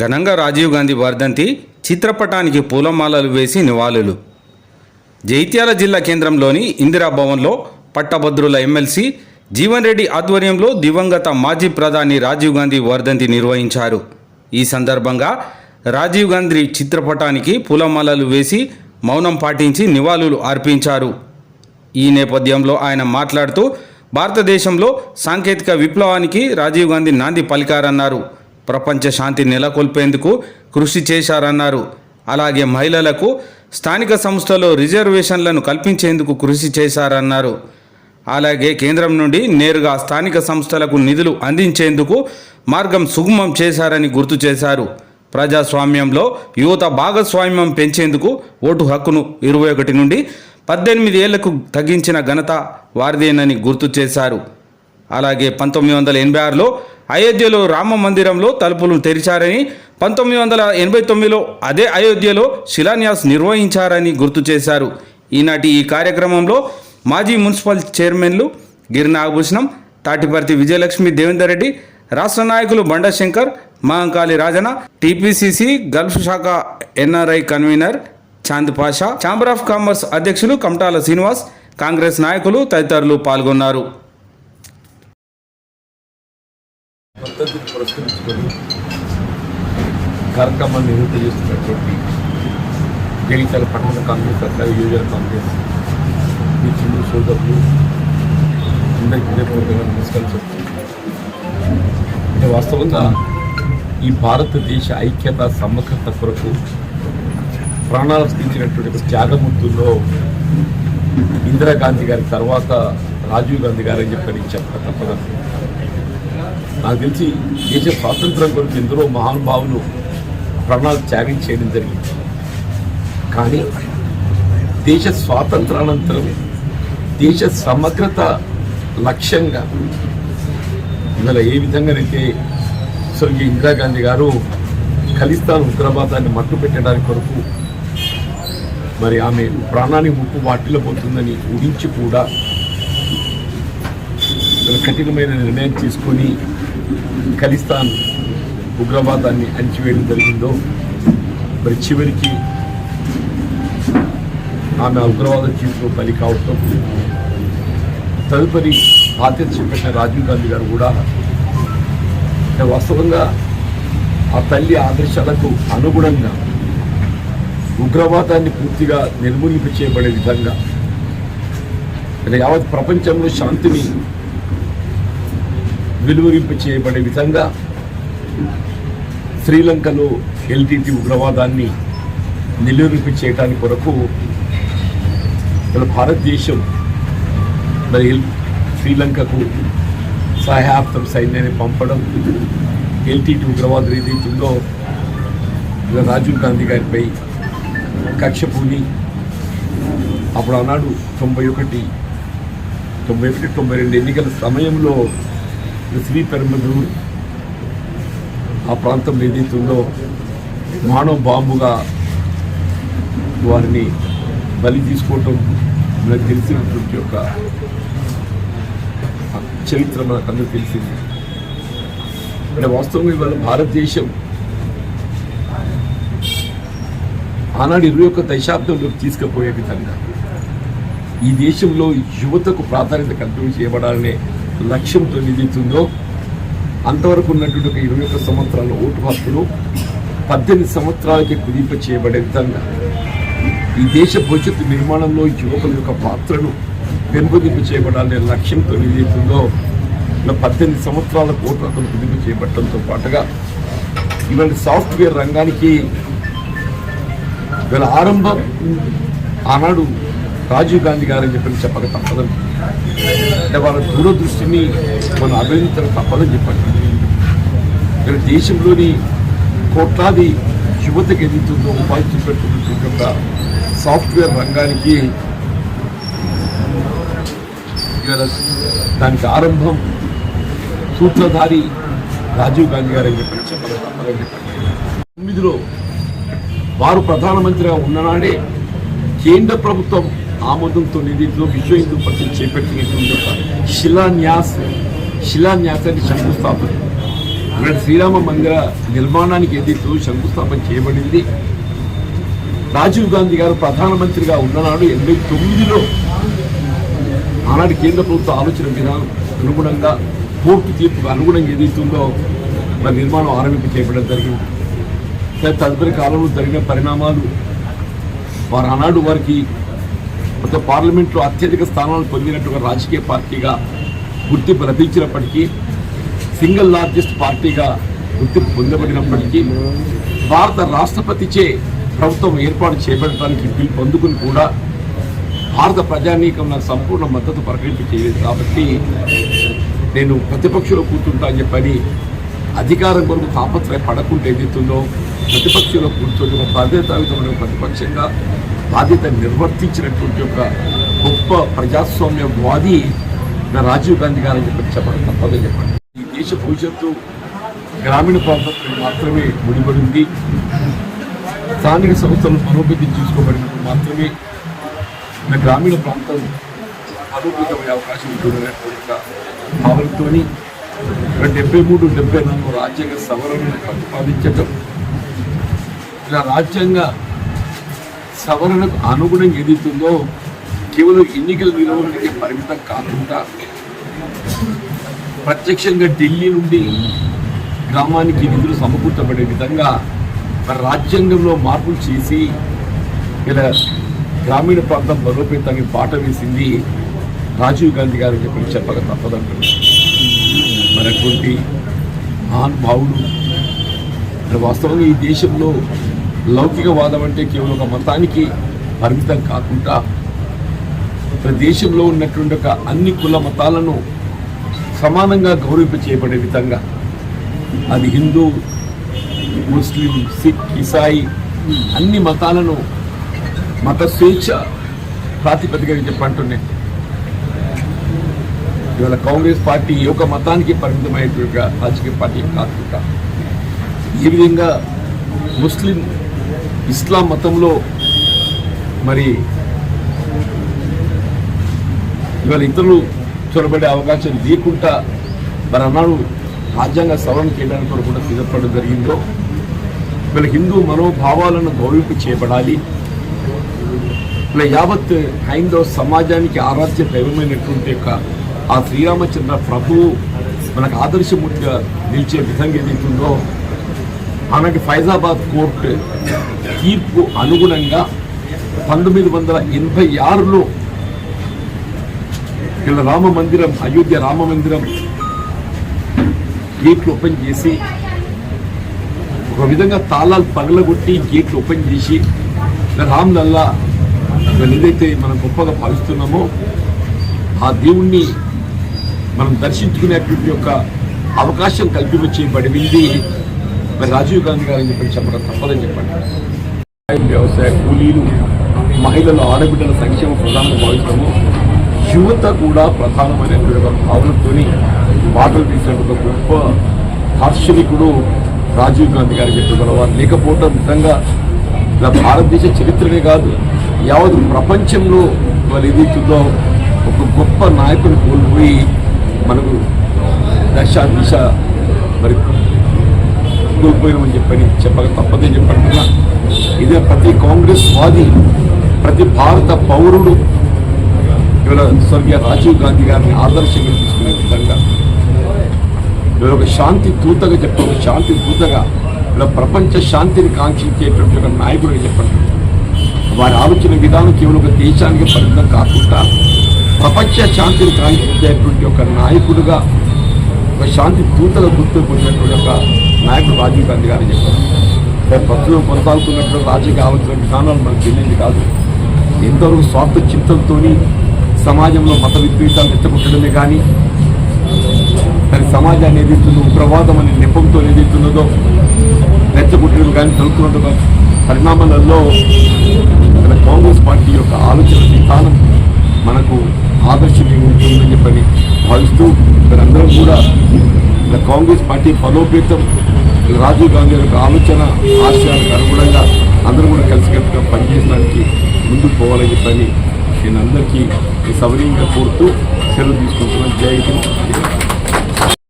ఘనంగా రాజీవ్ గాంధీ వర్ధంతి చిత్రపటానికి పూలమాలలు వేసి నివాళులు. జైత్యాల జిల్లా కేంద్రంలోని ఇందిరా భవన్లో పట్టభద్రుల ఎమ్మెల్సీ జీవన్ రెడ్డి ఆధ్వర్యంలో దివంగత మాజీ ప్రధాని రాజీవ్ గాంధీ వర్ధంతి నిర్వహించారు. ఈ సందర్భంగా రాజీవ్ గాంధీ చిత్రపటానికి పూలమాలలు వేసి మౌనం పాటించి నివాళులు అర్పించారు. ఈ నేపథ్యంలో ఆయన మాట్లాడుతూ భారతదేశంలో సాంకేతిక విప్లవానికి రాజీవ్ గాంధీ నాంది పలికారన్నారు. ప్రపంచ శాంతి నెలకొల్పేందుకు కృషి చేశారన్నారు. అలాగే మహిళలకు స్థానిక సంస్థలో రిజర్వేషన్లను కల్పించేందుకు కృషి చేశారన్నారు. అలాగే కేంద్రం నుండి నేరుగా స్థానిక సంస్థలకు నిధులు అందించేందుకు మార్గం సుగమం చేశారని గుర్తు చేశారు. ప్రజాస్వామ్యంలో యువత భాగస్వామ్యం పెంచేందుకు ఓటు హక్కును ఇరవై ఒకటి నుండి పద్దెనిమిది ఏళ్ళకు తగ్గించిన ఘనత వారిదేనని గుర్తు చేశారు. అలాగే పంతొమ్మిది వందల ఎనభై ఆరులో అయోధ్యలో రామ మందిరంలో తలుపులు తెరిచారని పంతొమ్మిది వందల ఎనభై తొమ్మిదిలో అదే అయోధ్యలో శిలాన్యాస్ నిర్వహించారని గుర్తు చేశారు. ఈనాటి ఈ కార్యక్రమంలో మాజీ మున్సిపల్ చైర్మన్లు గిరి నాగభూషణం తాటిపర్తి విజయలక్ష్మి దేవేందర్ రెడ్డి రాష్ట్ర నాయకులు బండశంకర్ మహంకాళి రాజన టీపీసీసీ గల్ఫ్ శాఖ NRI convener Chand Pasha chamber of commerce అధ్యక్షులు కమటాల శ్రీనివాస్ కాంగ్రెస్ నాయకులు తదితరులు పాల్గొన్నారు. పద్ధతిని పురస్కరించుకొని కార్యక్రమాన్ని నివృత్తి చేస్తున్నటువంటి జగిత్యాల పట్టణ కాంగ్రెస్ అట్లా యువజన కాంగ్రెస్ మిత్రులు సోదరులు అందరికీ హృదయపూర్వకంగా నమస్కారం చెప్తున్నాను. అంటే వాస్తవంగా ఈ భారతదేశ ఐక్యత సమగ్రత కొరకు ప్రాణాలు స్థించినటువంటి ఒక త్యాగమూర్తుల్లో ఇందిరాగాంధీ గారి తర్వాత రాజీవ్ గాంధీ గారు అని చెప్పని చెప్పక తప్పదండి నాకు తెలిసి దేశ స్వాతంత్రం కొరకు ఎందరో మహానుభావులు ప్రాణాలు త్యాగం చేయడం జరిగింది. కానీ దేశ స్వాతంత్రానంతరం దేశ సమగ్రత లక్ష్యంగా ఇవాళ ఏ విధంగానైతే స్వర్గీయ ఇందిరాగాంధీ గారు ఖలిస్తాన్ ఉగ్రవాదాన్ని మట్టు పెట్టడానికి కొరకు మరి ఆమె ప్రాణానికి ముప్పు వాటిలో పోతుందని ఊహించి కూడా కఠినమైన నిర్ణయం తీసుకొని ఖలిస్తాన్ ఉగ్రవాదాన్ని అణిచివేయడం జరిగిందో మరి చివరికి ఆమె ఉగ్రవాద జీవితంలో బలి కావటం తదుపరి బాధ్యత చేపట్టిన రాజీవ్ గాంధీ గారు కూడా వాస్తవంగా ఆ తల్లి ఆదర్శాలకు అనుగుణంగా ఉగ్రవాదాన్ని పూర్తిగా నిర్మూలింప చేయబడే విధంగా అంటే యావత్ ప్రపంచంలో శాంతిని వెలువరింపు చేయబడే విధంగా శ్రీలంకలో ఎల్టీటీ ఉగ్రవాదాన్ని నిలువరింపు చేయడానికి కొరకు మన భారతదేశం మరి శ్రీలంకకు సహాయార్థం సైన్యాన్ని పంపడం ఎల్టీటీ ఉగ్రవాదులు ఏదైతుందో రాజీవ్ గాంధీ గారిపై కక్ష పూని అప్పుడు ఆనాడు తొంభై ఒకటి తొంభై ఒకటి తొంభై రెండు ఎన్నికల సమయంలో శ్రీ పెరంబదూర్ ఆ ప్రాంతంలో ఏదైతే ఉందో మానవ బాంబుగా వారిని బలి తీసుకోవటం మనకు తెలిసినటువంటి ఒక చరిత్ర మనకందరూ తెలిసింది. అంటే వాస్తవంగా ఇవాళ భారతదేశం ఆనాడు ఇరవై ఒక్క దశాబ్దంలోకి తీసుకుపోయే విధంగా ఈ దేశంలో యువతకు ప్రాధాన్యత కల్పన చేయబడాలనే లక్ష్యంతో ఏదైతుందో అంతవరకు ఉన్నటువంటి ఒక ఇరవై ఒక్క సంవత్సరాల ఓటు హక్కులు పద్దెనిమిది సంవత్సరాలకి కుదింప చేయబడే విధంగా ఈ దేశ భవిష్యత్తు నిర్మాణంలో యువకుల యొక్క పాత్రను పెంపొందింపు చేయబడాలనే లక్ష్యంతో ఏదైతుందో ఇలా పద్దెనిమిది సంవత్సరాల ఓటు హక్కులు కుదింపు చేపట్టడంతో పాటుగా ఇలాంటి సాఫ్ట్వేర్ రంగానికి వీళ్ళ ఆరంభం ఆనాడు రాజీవ్ గాంధీ గారు అని చెప్పని చెప్పక తప్పదని అంటే వాళ్ళ దూరదృష్టిని మనం అభినందించడం తప్పదని చెప్పండి. ఇక్కడ దేశంలోని కోట్లాది యువతకు ఎదుగుతుందో ఉపాధి చూపెట్టుకున్నటువంటి సాఫ్ట్వేర్ రంగానికి దానికి ఆరంభం సూత్రధారి రాజీవ్ గాంధీ గారు అని చెప్పని చెప్పక తప్పదని చెప్పండి. తొమ్మిదిలో వారు ప్రధానమంత్రిగా ఉన్ననాడే కేంద్ర ప్రభుత్వం ఆమోదంతో నిధిలో విశ్వ హిందూ పరిషత్ చేపట్టినటువంటి ఒక శిలాన్యాస్ శిలాన్యాసాన్ని శంకుస్థాపన. ఇక్కడ శ్రీరామ మందిర నిర్మాణానికి ఏదైతే శంకుస్థాపన చేయబడింది. రాజీవ్ గాంధీ గారు ప్రధానమంత్రిగా ఉన్ననాడు ఎనభై తొమ్మిదిలో ఆనాడు కేంద్ర ప్రభుత్వ ఆలోచన విధానం అనుగుణంగా కోర్టు తీర్పుకు అనుగుణంగా ఏదైతుందో మరి నిర్మాణం ఆరంభింప చేయడం జరిగింది. తదుపరి కాలంలో జరిగిన పరిణామాలు వారు ఆనాడు వారికి గత పార్లమెంట్లో అత్యధిక స్థానాలు పొందినట్టుగా రాజకీయ పార్టీగా గుర్తింపు లభించినప్పటికీ సింగిల్ లార్జెస్ట్ పార్టీగా గుర్తింపు పొందబడినప్పటికీ భారత రాష్ట్రపతిచే ప్రభుత్వం ఏర్పాటు చేపట్టడానికి బిల్ పొందుకుని కూడా భారత ప్రజానీకం నాకు సంపూర్ణ మద్దతు ప్రకటింపు కాబట్టి నేను ప్రతిపక్షంలో కూర్చుంటా అని చెప్పని అధికారం కొరకు తాపత్రయ పడకుండా ఏదైతుందో ప్రతిపక్షంలో కూర్చొని ఒక బాధ్యతాయుతమైన ప్రతిపక్షంగా బాధ్యత నిర్వర్తించినటువంటి ఒక గొప్ప ప్రజాస్వామ్యవాది నా రాజీవ్ గాంధీ గారు అని చెప్పి చెప్పడం తప్పదని చెప్పండి. ఈ దేశ భవిష్యత్తు గ్రామీణ ప్రాంతంలో మాత్రమే ముడిపడింది. స్థానిక సంస్థలు బలోపేతం చేసుకోబడినప్పుడు మాత్రమే మన గ్రామీణ ప్రాంతం బలోపేతమయ్యే అవకాశం ఉంటుందనేటువంటి ఒక భావనతోని డెబ్బై మూడు డెబ్బై నాలుగు రాజ్యాంగ సవరణను ప్రతిపాదించటం ఇలా రాజ్యాంగ సవరణకు అనుగుణంగా ఏదైతుందో కేవలం ఎన్నికల నిర్వహణకి పరిమితం కాకుండా ప్రత్యక్షంగా ఢిల్లీ నుండి గ్రామానికి నిధులు సమకూర్చబడే విధంగా మరి రాజ్యాంగంలో మార్పులు చేసి ఇలా గ్రామీణ ప్రాంతం బలోపేతానికి బాట వేసింది రాజీవ్ గాంధీ గారు చెప్పి చెప్పక తప్పదంటున్నారు మరి అటువంటి మహానుభావుడు వాస్తవంగా ఈ దేశంలో లౌకికవాదం అంటే కేవలం ఒక మతానికి పరిమితం కాకుండా మన దేశంలో ఉన్నటువంటి ఒక అన్ని కుల మతాలను సమానంగా గౌరవింప చేయబడే విధంగా అది హిందూ ముస్లిం సిక్ ఇసాయి అన్ని మతాలను మత స్వేచ్ఛ ప్రాతిపదికగా చెప్పంటున్నాయి ఇవాళ కాంగ్రెస్ పార్టీ ఏ ఒక్క మతానికి పరిమితమైనటువంటి రాజకీయ పార్టీ కాకుండా ఈ విధంగా ముస్లిం ఇస్లాం మతంలో మరి ఇవాళ ఇతరులు చొరబడే అవకాశం లేకుండా మరి అన్నాడు రాజ్యాంగ సవరణ చేయడానికి వరకు కూడా సిద్ధపడడం జరిగిందో వీళ్ళ హిందూ మనోభావాలను గౌరవింపు చేయబడాలి. ఇలా యావత్ హైందవ సమాజానికి ఆరాధ్య దైవమైనటువంటి యొక్క ఆ శ్రీరామచంద్ర ప్రభువు మనకు ఆదర్శమూర్తిగా నిలిచే విధంగా ఏదైతుందో ఆనాటి ఫైజాబాద్ కోర్టు తీర్పు అనుగుణంగా పంతొమ్మిది వందల ఎనభై ఆరులో ఇలా రామ మందిరం అయోధ్య రామ మందిరం గేట్లు ఓపెన్ చేసి ఒక విధంగా తాళాలు పగలగొట్టి గేట్లు ఓపెన్ చేసి రామ్ లల్లా ఏదైతే మనం గొప్పగా భావిస్తున్నామో ఆ దేవుణ్ణి మనం దర్శించుకునేటువంటి యొక్క అవకాశం కల్పింప చేయబడింది రాజీవ్ గాంధీ గారు అని చెప్పి చెప్పడం తప్పదని చెప్పండి. వ్యవసాయ కూలీలు మహిళల ఆడబిడ్డల సంక్షేమ ప్రధానంగా భావిస్తాము. యువత కూడా ప్రధానమైనటువంటి ఒక భావనతోని మాటలు తీసినటువంటి ఒక గొప్ప దార్శనికుడు రాజీవ్ గాంధీ గారు చెప్పగలవారు లేకపోవటం నిజంగా ఇలా భారతదేశ చరిత్రనే కాదు. యావత్ ప్రపంచంలో వాళ్ళు చూద్దాం ఒక గొప్ప నాయకుని కోల్పోయి మనకు దశ దిశ మరి కోల్పోయామని చెప్పని చెప్పక తప్పదే చెప్పంటున్నా. ఇదే ప్రతి కాంగ్రెస్ వాది ప్రతి భారత పౌరుడు ఇవాళ స్వర్గీయ రాజీవ్ గాంధీ గారిని ఆదర్శంగా తీసుకునే విధంగా ఇవాళ ఒక శాంతి దూతగా చెప్పే ఒక శాంతి దూతగా ఇలా ప్రపంచ శాంతిని కాంక్షించేటువంటి ఒక నాయకుడిగా చెప్పండి వారి ఆలోచన విధానం కేవలం ఒక దేశానికి పరిమితం కాకుండా ప్రపంచ శాంతిని కాంక్షించేటువంటి ఒక నాయకుడుగా ఒక శాంతి దూతగా గుర్తుపడినటువంటి ఒక నాయకుడు రాజీవ్ గాంధీ గారు చెప్పారు. మరి ప్రస్తుతం కొనసాగుతున్నటువంటి రాజకీయ ఆలోచన విధానాలు మనకు తెలియదు కాదు. ఎంతవరకు స్వార్థ చింతలతో సమాజంలో మత విపరీతాలు ఎత్తకొట్టడమే కానీ మరి సమాజాన్ని ఏదైతుందో ఉగ్రవాదం అనే నెపంతో ఎదుర్తున్నదో రెచ్చగొట్టడం కానీ జరుగుతున్న పరిణామాలలో మన కాంగ్రెస్ పార్టీ యొక్క ఆలోచన విధానం మనకు ఆదర్శంగా ఉంటుందని చెప్పని భావిస్తూ మీరందరం కూడా మన కాంగ్రెస్ పార్టీ బలోపేతం రాజీవ్ గాంధీ యొక్క ఆలోచన ఆశయాలకు అనుగుణంగా అందరూ కూడా కలిసికట్టుగా పనిచేయడానికి ముందుకు పోవాలని చెప్పని నేను అందరికీ ఈ కోరుతూ సెలవు తీసుకుంటున్నాను. జై హింద్.